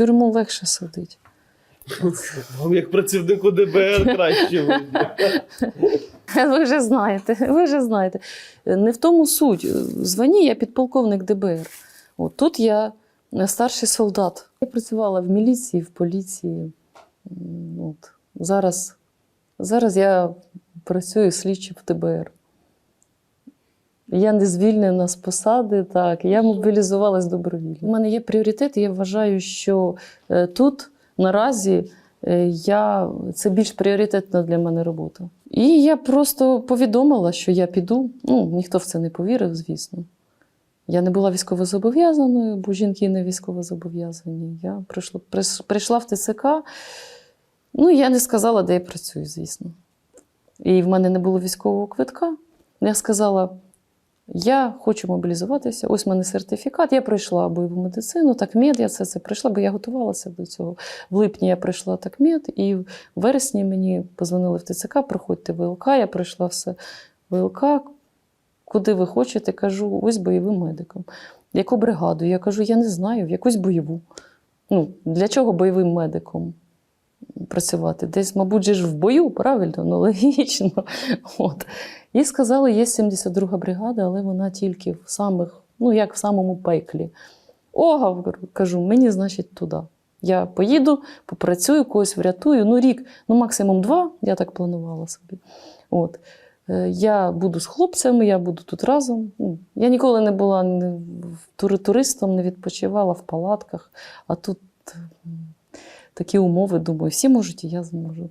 тюрму легше сидить. Вам як працівнику ДБР краще. Ви вже знаєте, ви вже знаєте. Не в тому суть. В званні я підполковник ДБР. От тут я старший солдат. Я працювала в міліції, в поліції. От. Зараз, зараз я працюю слідчим в ДБР. Я не звільнена з посади, так, я мобілізувалась добровільно. У мене є пріоритет, і я вважаю, що е, тут наразі е, я, це більш пріоритетна для мене робота. І я просто повідомила, що я піду. Ну, ніхто в це не повірив, звісно. Я не була військовозобов'язаною, бо жінки не військовозобов'язані. Я прийшла, прийшла в ТЦК. Ну, я не сказала, де я працюю, звісно. І в мене не було військового квитка. Я сказала: я хочу мобілізуватися, ось в мене сертифікат. Я пройшла бойову медицину, так мед, я це, це пройшла, бо я готувалася до цього. В липні я пройшла так мед, і в вересні мені позвонили в ТЦК, проходьте ВЛК, я пройшла все ВЛК. Куди ви хочете? Кажу, ось бойовим медиком. Яку бригаду? Я кажу, я не знаю, в якусь бойову. Ну, для чого бойовим медиком працювати? Десь, мабуть, ж в бою, правильно, ну логічно. От. І сказали, є 72 бригада, але вона тільки в самих, ну як в самому пеклі. Ого, кажу, мені, значить, туди. Я поїду, попрацюю, когось врятую. Ну, рік, ну максимум два, я так планувала собі. От. Е, Я буду з хлопцями, я буду тут разом. Ну, Я ніколи не була туристом, не відпочивала в палатках, а тут такі умови, думаю, всі можуть, і я зможу.